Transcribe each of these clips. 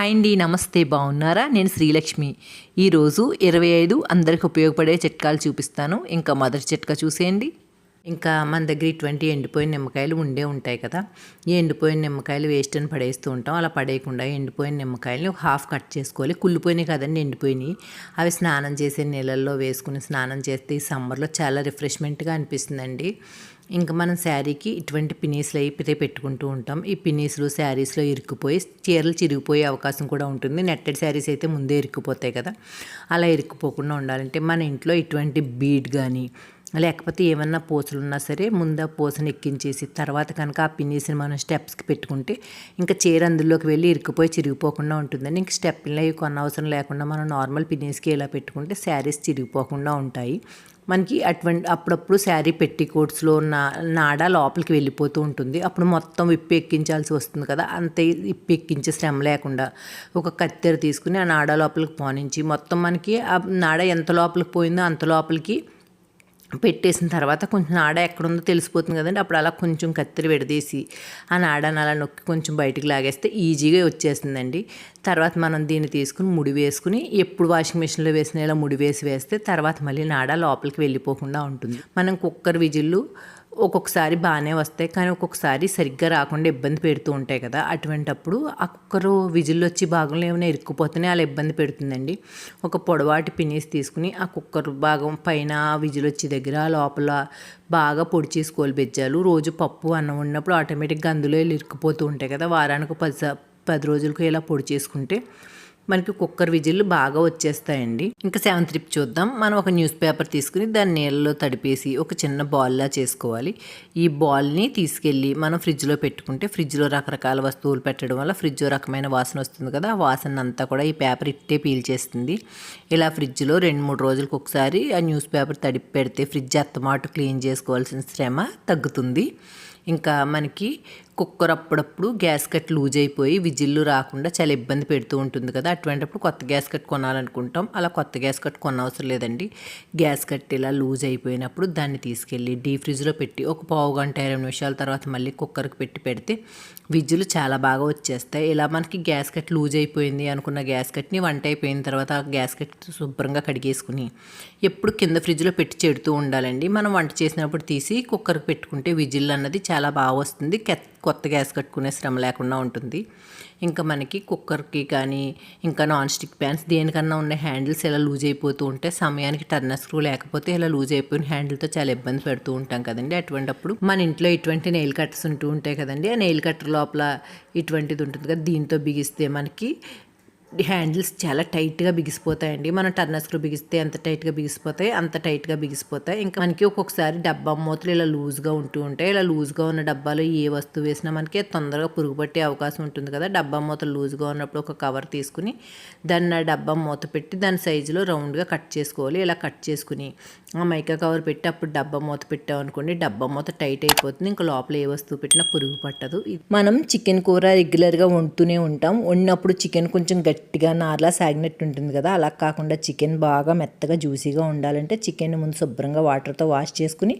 Hi అండి నమస్తే బాగున్నారా? నేను శ్రీలక్ష్మి. ఈరోజు ఇరవై ఐదు అందరికి ఉపయోగపడే చిట్కాలు చూపిస్తాను. ఇంకా మొదటి చిట్కా చూసేయండి. ఇంకా మన దగ్గర ఇటువంటి ఎండిపోయిన నిమ్మకాయలు ఉండే ఉంటాయి కదా. ఈ ఎండిపోయిన నిమ్మకాయలు వేస్ట్ అని పడేస్తూ ఉంటాం. అలా పడేయకుండా ఎండిపోయిన నిమ్మకాయలని హాఫ్ కట్ చేసుకోవాలి. కుళ్ళిపోయినాయి కదండి ఎండిపోయినాయి అవి స్నానం చేసే నీళ్ళల్లో వేసుకుని స్నానం చేస్తే ఈ సమ్మర్లో చాలా రిఫ్రెష్మెంట్గా అనిపిస్తుందండి. ఇంకా మనం శారీకి ఇటువంటి పినీస్లు అయితే పెట్టుకుంటూ ఉంటాం. ఈ పినీస్లు శారీస్లో ఇరుక్కుపోయి చీరలు చిరిగిపోయే అవకాశం కూడా ఉంటుంది. నెట్టెడ్ శారీస్ అయితే ముందే ఇరుక్కుపోతాయి కదా. అలా ఇరుక్కుపోకుండా ఉండాలంటే మన ఇంట్లో ఇటువంటి బీడ్ కానీ లేకపోతే ఏమన్నా పూసలు ఉన్నా సరే ముందు ఆ పూసను ఎక్కించేసి తర్వాత కనుక ఆ పిన్నీసిని మనం స్టెప్స్కి పెట్టుకుంటే ఇంకా చీర అందులోకి వెళ్ళి ఇరుక్కుపోయి చిరిగిపోకుండా ఉంటుందని ఇంక స్టెప్లు అవి కొన్న అవసరం లేకుండా మనం నార్మల్ పిన్నీస్కి ఇలా పెట్టుకుంటే శారీస్ చిరిగిపోకుండా ఉంటాయి. మనకి అటువంటి అప్పుడప్పుడు శారీ పెట్టి కోట్స్లో ఉన్న నాడ లోపలికి వెళ్ళిపోతూ ఉంటుంది. అప్పుడు మొత్తం విప్పి ఎక్కించాల్సి వస్తుంది కదా. అంతే విప్పి ఎక్కించే శ్రమ లేకుండా ఒక కత్తెర తీసుకుని ఆ నాడ లోపలికి పోనించి మొత్తం మనకి ఆ నాడ ఎంత లోపలికి పోయిందో అంత లోపలికి పెట్టేసిన తర్వాత కొంచెం నాడ ఎక్కడుందో తెలిసిపోతుంది కదండి. అప్పుడు అలా కొంచెం కత్తిరి విడదీసి ఆ నాడని అలా నొక్కి కొంచెం బయటికి లాగేస్తే ఈజీగా వచ్చేస్తుందండి. తర్వాత మనం దీన్ని తీసుకుని ముడి వేసుకుని ఎప్పుడు వాషింగ్ మిషన్లో వేసిన ఇలా ముడి వేసి వేస్తే తర్వాత మళ్ళీ నాడ లోపలికి వెళ్ళిపోకుండా ఉంటుంది. మనం కుక్కర్ విజిల్లు ఒక్కొక్కసారి బాగానే వస్తాయి. కానీ ఒక్కొక్కసారి సరిగ్గా రాకుండా ఇబ్బంది పెడుతూ ఉంటాయి కదా. అటువంటప్పుడు ఆ కుక్కరు విజిల్ వచ్చి భాగంలో ఏమైనా ఇరుక్కుపోతేనే అలా ఇబ్బంది పెడుతుందండి. ఒక పొడవాటి పినీస్ తీసుకుని ఆ కుక్కర్ భాగం పైన విజిల్ వచ్చి దగ్గర లోపల బాగా పొడి చేసుకోవాలి బెజ్జాలు రోజు పప్పు అన్నం ఉన్నప్పుడు ఆటోమేటిక్గా అందులో వెళ్ళి ఇరుక్కుపోతూ ఉంటాయి కదా. వారానికి పది పది రోజులకు ఇలా పొడి చేసుకుంటే మనకి కుక్కర్ విజిల్లు బాగా వచ్చేస్తాయండి. ఇంకా సెవెన్ ట్రిప్ చూద్దాం. మనం ఒక న్యూస్ పేపర్ తీసుకుని దాన్ని నీళ్ళలో తడిపేసి ఒక చిన్న బాల్లా చేసుకోవాలి. ఈ బాల్ని తీసుకెళ్ళి మనం ఫ్రిడ్జ్లో పెట్టుకుంటే ఫ్రిడ్జ్లో రకరకాల వస్తువులు పెట్టడం వల్ల ఫ్రిడ్జ్ రకమైన వాసన వస్తుంది కదా ఆ వాసన అంతా కూడా ఈ పేపర్ ఇట్టే పీల్చేస్తుంది. ఇలా ఫ్రిడ్జ్లో రెండు మూడు రోజులకు ఒకసారి ఆ న్యూస్ పేపర్ తడిపి పెడితే ఫ్రిడ్జ్ అత్తమాటు క్లీన్ చేసుకోవాల్సిన శ్రమ తగ్గుతుంది. ఇంకా మనకి కుక్కర్ అప్పుడప్పుడు గ్యాస్ కట్ లూజ్ అయిపోయి విజిల్లు రాకుండా చాలా ఇబ్బంది పెడుతూ ఉంటుంది కదా. అటువంటిప్పుడు కొత్త గ్యాస్ కట్ కొనాలనుకుంటాం. అలా కొత్త గ్యాస్ కట్ కొనవసరం లేదండి. గ్యాస్ కట్ ఇలా లూజ్ అయిపోయినప్పుడు దాన్ని తీసుకెళ్ళి డీ ఫ్రిడ్జ్లో పెట్టి ఒక పావు గంట ఇరవై నిమిషాల తర్వాత మళ్ళీ కుక్కర్కి పెట్టి పెడితే విజిల్లు చాలా బాగా వచ్చేస్తాయి. ఇలా మనకి గ్యాస్ కట్ లూజ్ అయిపోయింది అనుకున్న గ్యాస్ కట్ని వంట అయిపోయిన తర్వాత ఆ గ్యాస్ కట్ శుభ్రంగా కడిగేసుకుని ఎప్పుడు కింద ఫ్రిడ్జ్లో పెట్టి చెడుతూ ఉండాలండి. మనం వంట చేసినప్పుడు తీసి కుక్కర్కి పెట్టుకుంటే విజిల్ అన్నది చాలా బాగా వస్తుంది. కెత్త కొత్త గ్యాస్ కట్టుకునే శ్రమ లేకుండా ఉంటుంది. ఇంకా మనకి కుక్కర్కి కానీ ఇంకా నాన్ స్టిక్ ప్యాన్స్ దేనికన్నా ఉన్న హ్యాండిల్స్ ఇలా లూజ్ అయిపోతూ ఉంటే సమయానికి టర్నర్ స్క్రూ లేకపోతే ఇలా లూజ్ అయిపోయిన హ్యాండిల్తో చాలా ఇబ్బంది పెడుతూ ఉంటాం కదండి. అటువంటిప్పుడు మన ఇంట్లో ఇటువంటి నెయిల్ కట్టర్స్ ఉంటూ ఉంటాయి కదండి. ఆ నెయిల్ కట్టర్ లోపల ఇటువంటిది ఉంటుంది కదా దీంతో బిగిస్తే మనకి హ్యాండిల్స్ చాలా టైట్గా బిగిసిపోతాయండి. మనం టర్నర్ స్క్రూ బిగిస్తే ఎంత టైట్గా బిగిసిపోతాయి అంత టైట్గా బిగిసిపోతాయి. ఇంకా మనకి ఒక్కొక్కసారి డబ్బా మూతలు ఇలా లూజ్గా ఉంటూ ఉంటాయి ఇలా లూజ్గా ఉన్న డబ్బాలో ఏ వస్తువు వేసినా మనకి తొందరగా పురుగు పట్టే అవకాశం ఉంటుంది కదా. డబ్బా మూతలు లూజ్గా ఉన్నప్పుడు ఒక కవర్ తీసుకుని దాన్ని ఆ డబ్బా మూత పెట్టి దాని సైజులో రౌండ్గా కట్ చేసుకోవాలి. ఇలా కట్ చేసుకుని ఆ మైకా కవర్ పెట్టి అప్పుడు డబ్బా మూత పెట్టామనుకోండి డబ్బా మూత టైట్ అయిపోతుంది. ఇంకా లోపల ఏ వస్తువు పెట్టినా పురుగు పట్టదు. మనం చికెన్ కూర రెగ్యులర్గా వండుతూనే ఉంటాం. వండినప్పుడు చికెన్ కొంచెం గట్టి గట్టిగా నార్లా సాగినట్టు ఉంటుంది కదా అలా కాకుండా చికెన్ బాగా మెత్తగా జ్యూసీగా ఉండాలంటే చికెన్ ముందు శుభ్రంగా వాటర్తో వాష్ చేసుకుని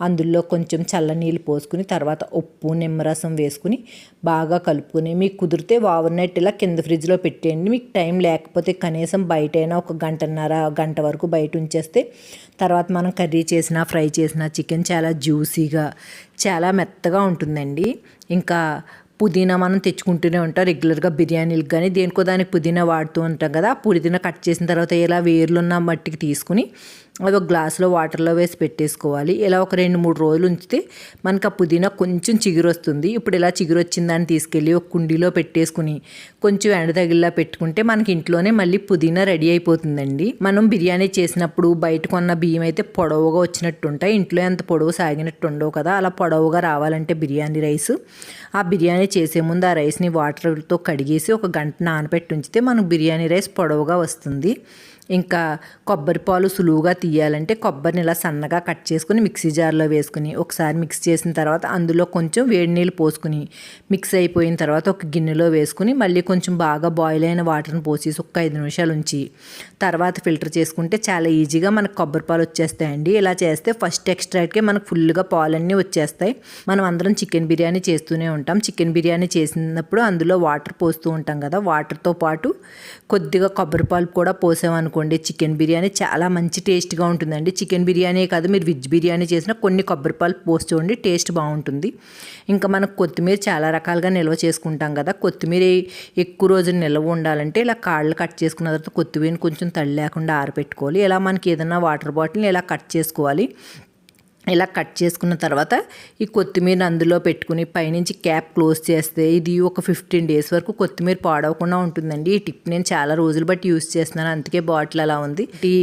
అందులో కొంచెం చల్లనీళ్ళు పోసుకుని తర్వాత ఉప్పు నిమ్మరసం వేసుకుని బాగా కలుపుకొని మీకు కుదిరితే ఓవర్ నైట్ ఇలా కింద ఫ్రిడ్జ్లో పెట్టేయండి. మీకు టైం లేకపోతే కనీసం బయటైనా ఒక గంటన్నర గంట వరకు బయట ఉంచేస్తే తర్వాత మనం కర్రీ చేసిన ఫ్రై చేసిన చికెన్ చాలా జ్యూసీగా చాలా మెత్తగా ఉంటుందండి. ఇంకా పుదీనా మనం తెచ్చుకుంటూనే ఉంటాం. రెగ్యులర్గా బిర్యానీలకు కానీ దేనికో దానికి పుదీనా వాడుతూ ఉంటాం కదా. పుదీనా కట్ చేసిన తర్వాత ఇలా వేర్లున్న మట్టికి తీసుకుని అది ఒక గ్లాసులో వాటర్లో వేసి పెట్టేసుకోవాలి. ఇలా ఒక రెండు మూడు రోజులు ఉంచితే మనకి ఆ పుదీనా కొంచెం చిగురు వస్తుంది. ఇప్పుడు ఇలా చిగురు వచ్చిందని దాన్ని తీసుకెళ్ళి ఒక కుండీలో పెట్టేసుకుని కొంచెం ఎండ తగిలిలా పెట్టుకుంటే మనకి ఇంట్లోనే మళ్ళీ పుదీనా రెడీ అయిపోతుందండి. మనం బిర్యానీ చేసినప్పుడు బయట కొన్న బియ్యం అయితే పొడవుగా వచ్చినట్టు ఉంటాయి ఇంట్లో ఎంత పొడవు సాగినట్టు ఉండవు కదా. అలా పొడవుగా రావాలంటే బిర్యానీ రైస్. ఆ బిర్యానీ చేసే ముందు ఆ రైస్ని వాటర్తో కడిగేసి ఒక గంట నానబెట్టి ఉంచితే మనకు బిర్యానీ రైస్ పొడవుగా వస్తుంది. ఇంకా కొబ్బరి పాలు సులువుగా తీయాలంటే కొబ్బరిని ఇలా సన్నగా కట్ చేసుకుని మిక్సీ జార్లో వేసుకుని ఒకసారి మిక్స్ చేసిన తర్వాత అందులో కొంచెం వేడి నీళ్ళు పోసుకుని మిక్స్ అయిపోయిన తర్వాత ఒక గిన్నెలో వేసుకుని మళ్ళీ కొంచెం బాగా బాయిల్ అయిన వాటర్ని పోసేసి ఒక ఐదు నిమిషాలు ఉంచి తర్వాత ఫిల్టర్ చేసుకుంటే చాలా ఈజీగా మనకు కొబ్బరి పాలు వచ్చేస్తాయండి. ఇలా చేస్తే ఫస్ట్ ఎక్స్ట్రాక్ట్కే మనకు ఫుల్గా పాలన్నీ వచ్చేస్తాయి. మనం అందరం చికెన్ బిర్యానీ చేస్తూనే ఉంటాం. చికెన్ బిర్యానీ చేసినప్పుడు అందులో వాటర్ పోస్తూ ఉంటాం కదా. వాటర్తో పాటు కొద్దిగా కొబ్బరి పాలు కూడా పోసామనుకోండి చికెన్ బిర్యానీ. చాలా మంచి టేస్ట్గా ఉంటుందండి. చికెన్ బిర్యానీ కాదు మీరు వెజ్ బిర్యానీ చేసినా కొన్ని కొబ్బరి పాలు పోసి చూడండి టేస్ట్ బాగుంటుంది. ఇంకా మనం కొత్తిమీర చాలా రకాలుగా నిల్వ చేసుకుంటాం కదా. కొత్తిమీర ఎక్కువ రోజులు నిల్వ ఉండాలంటే ఇలా కాళ్ళు కట్ చేసుకున్న తర్వాత కొత్తిమీరని కొంచెం తడి లేకుండా ఆరబెట్టుకోవాలి. ఇలా మనకి ఏదైనా వాటర్ బాటిల్ని ఇలా కట్ చేసుకోవాలి. ఇలా కట్ చేసుకున్న తర్వాత ఈ కొత్తిమీర అందులో పెట్టుకుని పైనుంచి క్యాప్ క్లోజ్ చేస్తే ఇది ఒక ఫిఫ్టీన్ డేస్ వరకు కొత్తిమీర పాడవకుండా ఉంటుందండి. ఈ టిప్ నేను చాలా రోజులు బట్టి యూస్ చేస్తున్నాను. అందుకే బాటిల్ అలా ఉంది. ఈ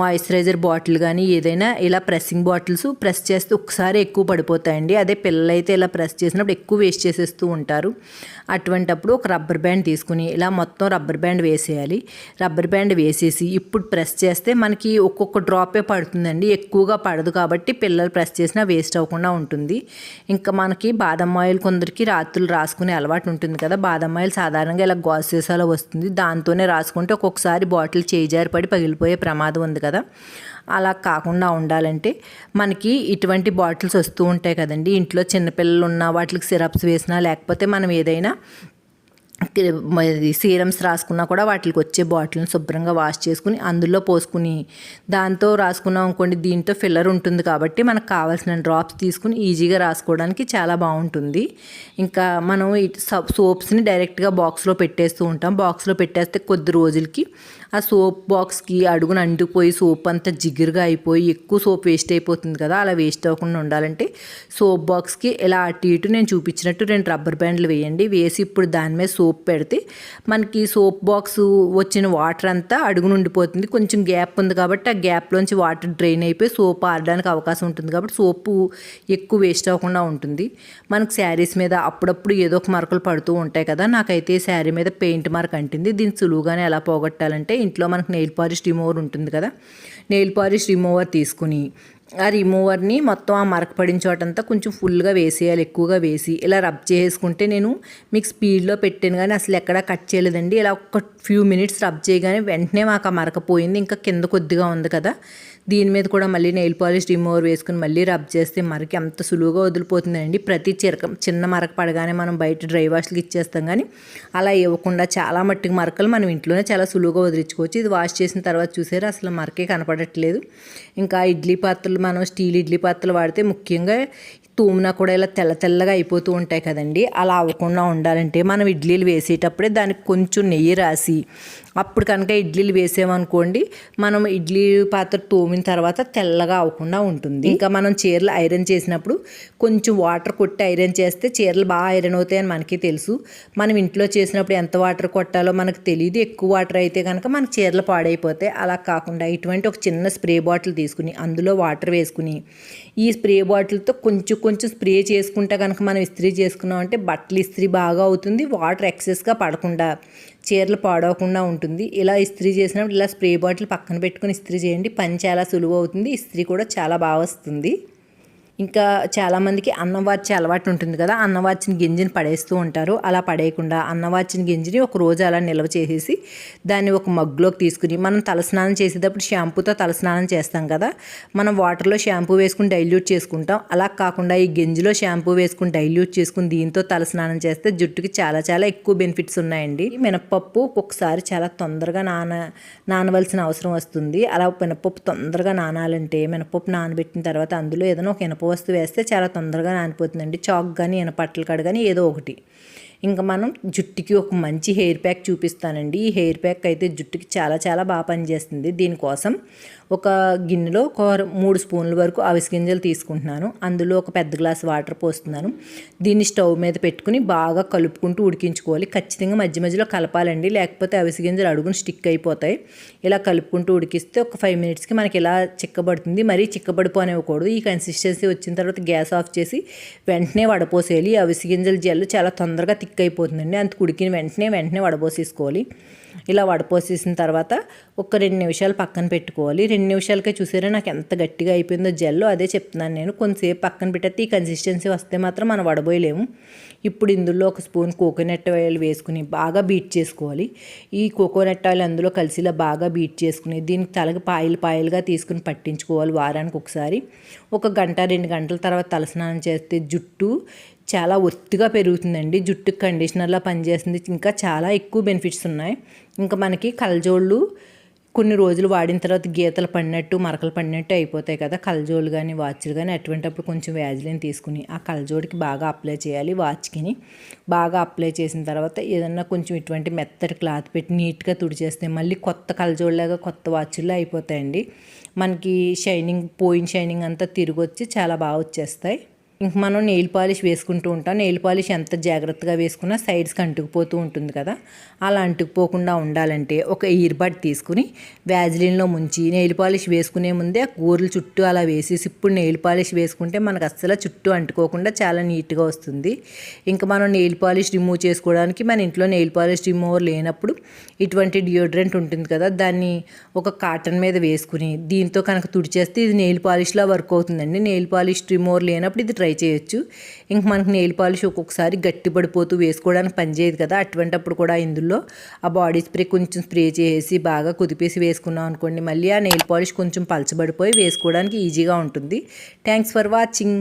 మాయిశ్చరైజర్ బాటిల్ కానీ ఏదైనా ఇలా ప్రెస్సింగ్ బాటిల్స్ ప్రెస్ చేస్తే ఒకసారి ఎక్కువ పడిపోతాయండి. అదే పిల్లలైతే ఇలా ప్రెస్ చేసినప్పుడు ఎక్కువ వేస్ట్ చేసేస్తూ ఉంటారు. అటువంటప్పుడు ఒక రబ్బర్ బ్యాండ్ తీసుకుని ఇలా మొత్తం రబ్బర్ బ్యాండ్ వేసేయాలి. రబ్బర్ బ్యాండ్ వేసేసి ఇప్పుడు ప్రెస్ చేస్తే మనకి ఒక్కొక్క డ్రాపే పడుతుందండి. ఎక్కువగా పడదు కాబట్టి పిల్లలు ప్రెస్ చేసినా వేస్ట్ అవ్వకుండా ఉంటుంది. ఇంకా మనకి బాదం ఆయిల్ కొందరికి రాత్రులు రాసుకునే అలవాటు ఉంటుంది కదా. బాదం ఆయిల్ సాధారణంగా ఇలా గాజు సీసాలో వస్తుంది. దాంతోనే రాసుకుంటే ఒక్కొక్కసారి బాటిల్ చేజారిపడి పగిలిపోయే ప్రమాదం ఉంది కదా. అలా కాకుండా ఉండాలంటే మనకి ఇటువంటి బాటిల్స్ వస్తూ ఉంటాయి కదండి. ఇంట్లో చిన్నపిల్లలు ఉన్న వాటికి సిరప్స్ వేసినా లేకపోతే మనం ఏదైనా సీరమ్స్ రాసుకున్నా కూడా వాటికి వచ్చే బాటిల్ని శుభ్రంగా వాష్ చేసుకుని అందులో పోసుకుని దాంతో రాసుకున్నాం అనుకోండి దీంతో ఫిల్లర్ ఉంటుంది కాబట్టి మనకు కావాల్సిన డ్రాప్స్ తీసుకుని ఈజీగా రాసుకోవడానికి చాలా బాగుంటుంది. ఇంకా మనం సోప్స్ని డైరెక్ట్గా బాక్స్లో పెట్టేస్తూ ఉంటాం. బాక్స్లో పెట్టేస్తే కొద్ది రోజులకి ఆ సోప్ బాక్స్కి అడుగున అంటిపోయి సోప్ అంతా జిగురుగా అయిపోయి ఎక్కువ సోప్ వేస్ట్ అయిపోతుంది కదా అలా వేస్ట్ అవ్వకుండా ఉండాలంటే సోప్ బాక్స్కి ఇలా అటు ఇటు నేను చూపించినట్టు రెండు రబ్బర్ బ్యాండ్లు వేయండి. వేసి ఇప్పుడు దాని మీద సోప్ పెడితే మనకి సోప్ బాక్స్ వచ్చిన వాటర్ అంతా అడుగున ఉండిపోతుంది. కొంచెం గ్యాప్ ఉంది కాబట్టి ఆ గ్యాప్లోంచి వాటర్ డ్రైన్ అయిపోయి సోప్ ఆడడానికి అవకాశం ఉంటుంది కాబట్టి సోపు ఎక్కువ వేస్ట్ అవ్వకుండా ఉంటుంది. మనకు శారీస్ మీద అప్పుడప్పుడు ఏదో ఒక మరకలు పడుతూ ఉంటాయి కదా నాకైతే శారీ మీద పెయింట్ మార్క్ అంటింది. దీన్ని సులువుగానే ఎలా పోగొట్టాలంటే ఇంట్లో మనకు నెయిల్ పాలిష్ రిమూవర్ ఉంటుంది కదా. నెయిల్ పాలిష్ రిమూవర్ తీసుకుని ఆ రిమూవర్ని మొత్తం ఆ మరక పడిన చోటంతా కొంచెం ఫుల్గా వేసేయాలి ఎక్కువగా వేసి. ఇలా రబ్ చేసుకుంటే నేను మీకు స్పీడ్లో పెట్టాను కానీ అసలు ఎక్కడా కట్ చేయలేదండి. ఇలా ఒక ఫ్యూ మినిట్స్ రబ్ చేయగానే వెంటనే మాకు ఆ మరక పోయింది. ఇంకా కింద కొద్దిగా ఉంది కదా. దీని మీద కూడా మళ్ళీ నెయిల్ పాలిష్ రిమూవర్ వేసుకుని మళ్ళీ రబ్ చేస్తే మరకి అంత సులువుగా వదిలిపోతుందండి. ప్రతి చిరక చిన్న మరక పడగానే మనం బయట డ్రై వాష్లకి ఇచ్చేస్తాం కానీ అలా ఇవ్వకుండా చాలా మట్టికి మరకలు మనం ఇంట్లోనే చాలా సులువుగా వదిలించుకోవచ్చు. ఇది వాష్ చేసిన తర్వాత చూసారు అసలు మరకే కనపడట్లేదు. ఇంకా ఇడ్లీ పాత్రలు మనం స్టీల్ ఇడ్లీ పాత్రలు వాడితే ముఖ్యంగా తూమున కూడా ఇలా తెల్ల తెల్లగా అయిపోతూ ఉంటాయి కదండి. అలా అవ్వకుండా ఉండాలంటే మనం ఇడ్లీలు వేసేటప్పుడే దానికి కొంచెం నెయ్యి రాసి అప్పుడు కనుక ఇడ్లీలు వేసామనుకోండి మనం ఇడ్లీ పాత్ర తోమిన తర్వాత తెల్లగా అవ్వకుండా ఉంటుంది. ఇంకా మనం చీరలు ఐరన్ చేసినప్పుడు కొంచెం వాటర్ కొట్టి ఐరన్ చేస్తే చీరలు బాగా ఐరన్ అవుతాయని మనకి తెలుసు. మనం ఇంట్లో చేసినప్పుడు ఎంత వాటర్ కొట్టాలో మనకు తెలియదు ఎక్కువ వాటర్ అయితే కనుక మన చీరలు పాడైపోతాయి. అలా కాకుండా ఇటువంటి ఒక చిన్న స్ప్రే బాటిల్ తీసుకుని అందులో వాటర్ వేసుకుని ఈ స్ప్రే బాటిల్తో కొంచెం కొంచెం స్ప్రే చేసుకుంటే కనుక మనం ఇస్త్రీ చేసుకున్నాం అంటే బట్టలు ఇస్త్రీ బాగా అవుతుంది. వాటర్ ఎక్సెస్గా పడకుండా చీరలు పాడవకుండా ఉంటుంది. ఇలా ఇస్త్రీ చేసినప్పుడు ఇలా స్ప్రే బాటిల్ పక్కన పెట్టుకుని ఇస్త్రీ చేయండి. పని చాలా సులువు అవుతుంది. ఇస్త్రీ కూడా చాలా బాగా వస్తుంది. ఇంకా చాలామందికి అన్నం అలవాటు ఉంటుంది కదా అన్నం గింజని పడేస్తూ ఉంటారు. అలా పడేయకుండా అన్నవాచిన గింజని ఒక రోజు అలా నిల్వ చేసేసి దాన్ని ఒక మగ్గులోకి తీసుకుని మనం తలస్నానం చేసేటప్పుడు షాంపూతో తలస్నానం చేస్తాం కదా మనం వాటర్లో షాంపూ వేసుకుని డైల్యూట్ చేసుకుంటాం. అలా కాకుండా ఈ గింజలో షాంపూ వేసుకుని డైల్యూట్ చేసుకుని దీంతో తలస్నానం చేస్తే జుట్టుకి చాలా చాలా ఎక్కువ బెనిఫిట్స్ ఉన్నాయండి. మినప్పప్పు ఒక్కొక్కసారి చాలా తొందరగా నాన నానవలసిన అవసరం వస్తుంది. అలా మినపప్పు తొందరగా నానాలంటే మినపప్పు నానబెట్టిన తర్వాత అందులో ఏదైనా ఒక ఇనప వస్తువు వేస్తే చాలా తొందరగా నానిపోతుందండి. చాక్ కానీ ఇనపట్టలు కాడ కానీ ఏదో ఒకటి. ఇంకా మనం జుట్టుకి ఒక మంచి హెయిర్ ప్యాక్ చూపిస్తానండి. ఈ హెయిర్ ప్యాక్ అయితే జుట్టుకి చాలా చాలా బాగా పనిచేస్తుంది. దీనికోసం ఒక గిన్నెలో ఒక మూడు స్పూన్ల వరకు అవిసి గింజలు తీసుకుంటున్నాను. అందులో ఒక పెద్ద గ్లాస్ వాటర్ పోస్తున్నాను. దీన్ని స్టవ్ మీద పెట్టుకుని బాగా కలుపుకుంటూ ఉడికించుకోవాలి. ఖచ్చితంగా మధ్య మధ్యలో కలపాలండి. లేకపోతే అవిసి గింజలు అడుగును స్టిక్ అయిపోతాయి. ఇలా కలుపుకుంటూ ఉడికిస్తే ఒక ఫైవ్ మినిట్స్కి మనకి ఇలా చిక్కబడుతుంది. మరీ చిక్కబడిపోనివ్వకూడదు ఈ కన్సిస్టెన్సీ వచ్చిన తర్వాత గ్యాస్ ఆఫ్ చేసి వెంటనే వడపోసేయాలి. అవిసి గింజల జల్లు చాలా తొందరగా థిక్ అయిపోతుందండి అంత ఉడికిన వెంటనే వెంటనే వడపోసేసుకోవాలి. ఇలా వడపోసేసిన తర్వాత ఒక రెండు నిమిషాలు పక్కన పెట్టుకోవాలి. రెండు నిమిషాలకే చూసారా నాకు ఎంత గట్టిగా అయిపోయిందో జెల్లో అదే చెప్తున్నాను నేను. కొంతసేపు పక్కన పెట్టేస్తే ఈ కన్సిస్టెన్సీ వస్తే మాత్రం మనం వడబోయలేము. ఇప్పుడు ఇందులో ఒక స్పూన్ కోకోనట్ ఆయిల్ వేసుకుని బాగా బీట్ చేసుకోవాలి. ఈ కోకోనట్ ఆయిల్ అందులో కలిసిలా బాగా బీట్ చేసుకుని దీనికి తలకి పాయలు పాయలుగా తీసుకుని పట్టించుకోవాలి వారానికి ఒకసారి ఒక గంట రెండు గంటల తర్వాత తలస్నానం చేస్తే జుట్టు చాలా ఒత్తిగా పెరుగుతుందండి. జుట్టు కండిషనర్లా పనిచేస్తుంది. ఇంకా చాలా ఎక్కువ బెనిఫిట్స్ ఉన్నాయి. ఇంకా మనకి కలజోళ్ళు కొన్ని రోజులు వాడిన తర్వాత గీతలు పడినట్టు మరకలు పడినట్టు అయిపోతాయి కదా. కలజోళ్ళు కానీ వాచ్లు కానీ అటువంటప్పుడు కొంచెం వ్యాజిలిన్ తీసుకుని ఆ కలజోడికి బాగా అప్లై చేయాలి వాచ్కిని. బాగా అప్లై చేసిన తర్వాత ఏదన్నా కొంచెం ఇటువంటి మెత్తటి క్లాత్ పెట్టి నీట్గా తుడిచేస్తే మళ్ళీ కొత్త కలజోళ్ళలాగా కొత్త వాచ్ల్లో అయిపోతాయండి. మనకి షైనింగ్ పోయిన షైనింగ్ అంతా తిరిగి వచ్చి చాలా బాగా వచ్చేస్తాయి. ఇంక మనం నెయిల్ పాలిష్ వేసుకుంటూ ఉంటాం. నెయిల్ పాలిష్ ఎంత జాగ్రత్తగా వేసుకున్నా సైడ్స్కి అంటుకుపోతూ ఉంటుంది కదా. అలా అంటుకుపోకుండా ఉండాలంటే ఒక ఇయర్ బడ్ తీసుకుని వ్యాజిలిన్లో ముంచి నెయిల్ పాలిష్ వేసుకునే ముందే గోర్లు కూరలు చుట్టూ అలా వేసేసి ఇప్పుడు నెయిల్ పాలిష్ వేసుకుంటే మనకు అస్సలు చుట్టూ అంటుకోకుండా చాలా నీట్గా వస్తుంది. ఇంకా మనం నెయిల్ పాలిష్ రిమూవ్ చేసుకోవడానికి మన ఇంట్లో నెయిల్ పాలిష్ రిమూవర్ లేనప్పుడు ఇటువంటి డియోడ్రెంట్ ఉంటుంది కదా. దాన్ని ఒక కాటన్ మీద వేసుకుని దీంతో కనుక తుడిచేస్తే ఇది నెయిల్ పాలిష్లా వర్క్ అవుతుందండి. నెయిల్ పాలిష్ రిమూవర్ లేనప్పుడు ఇది ట్రై చేయొచ్చు. ఇంక మనకి నెయిల్ పాలిష్ ఒక్కొక్కసారి గట్టిపడిపోతూ వేసుకోవడానికి పనిచేయదు కదా. అటువంటప్పుడు కూడా ఇందులో ఆ బాడీ స్ప్రే కొంచెం స్ప్రే చేసి బాగా కుదిపేసి వేసుకున్నాం అనుకోండి. మళ్ళీ ఆ నెయిల్ పాలిష్ కొంచెం పలచబడిపోయి వేసుకోవడానికి ఈజీగా ఉంటుంది. Thanks for watching